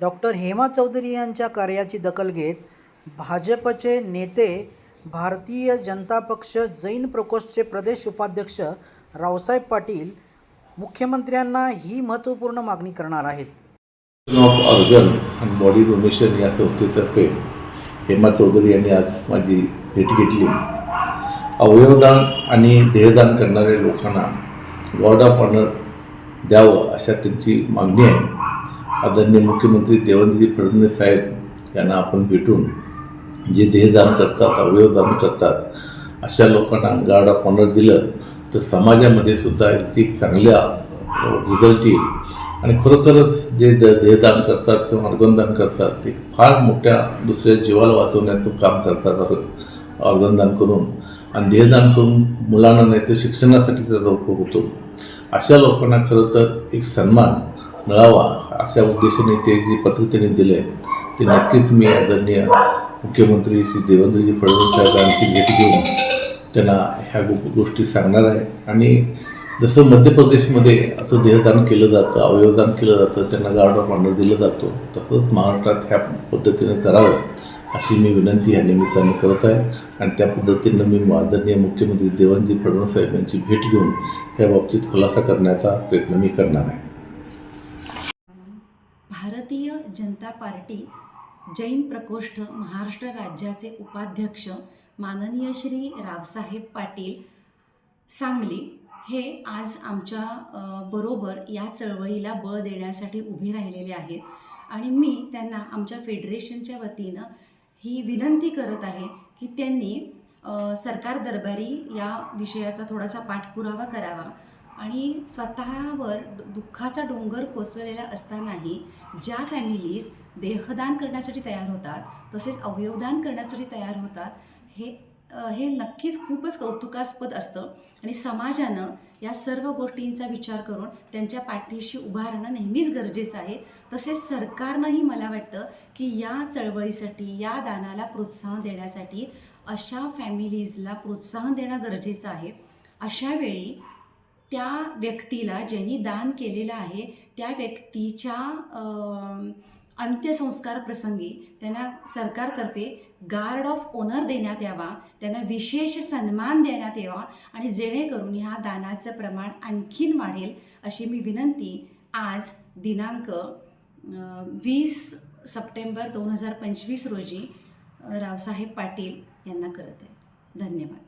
Doctor Hema Chaudhari यांच्या कार्याची दखल घेत भाजपचे नेते भारतीय जनता पक्ष जैन प्रकोष्ठचे प्रदेश उपाध्यक्ष रावसाहेब पाटील मुख्यमंत्र्यांना ही महत्त्वपूर्ण मागणी करणार आहेत. Of organ and body donation या संस्थेतर्फे हेमा चौधरी यांनी आज माझी भेट घेतली. अवयवदान आणि देहदान करणाऱ्या लोकांना गॉड ऑफ ऑनर द्यावं अशा त्यांची मागणी आहे. आदरणीय मुख्यमंत्री देवेंद्रजी फडणवीस साहेब यांना आपण भेटून जे देहदान करतात अवयवदान करतात अशा लोकांना गार्ड ऑफ ऑनर दिलं तर समाजामध्ये सुद्धा एक चांगल्या रिझल्ट येईल. आणि खरोखरच जे द देहदान करतात किंवा अर्गनदान करतात ते फार मोठ्या दुसऱ्या जीवाला वाचवण्याचं काम करतात ऑर्ग- करून. आणि देहदान करून मुलांना नाही तर शिक्षणासाठी त्याचा उपयोग होतो. अशा लोकांना खरं तर एक सन्मान मिळावा. अशा उद्देशाने ते जे पत्र त्यांनी दिले ते नक्कीच मी आदरणीय मुख्यमंत्री श्री देवेंद्रजी फडणवीस साहेबांची भेट घेऊन त्यांना ह्या गोष्टी सांगणार आहे. आणि जसं मध्य प्रदेशमध्ये असं देहदान केलं जातं अवयवदान केलं जातं त्यांना गार्ड ऑफ ऑनर दिलं जातो तसंच महाराष्ट्रात ह्या पद्धतीने करावं अशी मी विनंती या निमित्ताने करत आहे. आणि त्या पद्धतीनं मी आदरणीय मुख्यमंत्री देवेंद्रजी फडणवीस साहेब यांची भेट घेऊन या बाबतीत खुलासा करण्याचा प्रयत्न मी करणार आहे. भारतीय जनता पार्टी जैन प्रकोष्ठ महाराष्ट्र राज्याचे उपाध्यक्ष माननीय श्री रावसाहेब पाटील सांगली हे आज आमच्या बरोबर या चळवळीला बळ देण्यासाठी उभे राहिलेले आहेत. आणि मी त्यांना आमच्या फेडरेशनच्या वतीनं ही विनंती करत आहे की त्यांनी सरकार दरबारी या विषयाचा थोडासा पाठपुरावा करावा. आणि स्वतःवर दुःखाचा डोंगर कोसळलेला असतानाही ज्या फॅमिलीज देहदान करण्यासाठी तयार होतात तसेच अवयवदान करण्यासाठी तयार होतात हे हे नक्कीच खूपच कौतुकास्पद असतं. आणि समाजानं या सर्व गोष्टींचा विचार करून त्यांच्या पाठीशी उभा राहणं नेहमीच गरजेचं आहे. तसेच सरकारनंही मला वाटतं की या चळवळीसाठी या दानाला प्रोत्साहन देण्यासाठी अशा फॅमिलीजला प्रोत्साहन देणं गरजेचं आहे. अशावेळी त्या व्यक्तीला ज्यांनी दान केलेलं आहे त्या व्यक्तीच्या अंत्यसंस्कार प्रसंगी त्यांना सरकारतर्फे गार्ड ऑफ ओनर देण्यात यावा त्यांना विशेष सन्मान देण्यात यावा आणि जेणेकरून ह्या दानाचं प्रमाण आणखीन वाढेल अशी मी विनंती आज दिनांक वीस सप्टेंबर दोन हजार पंचवीस रोजी रावसाहेब पाटील यांना करत आहे. धन्यवाद.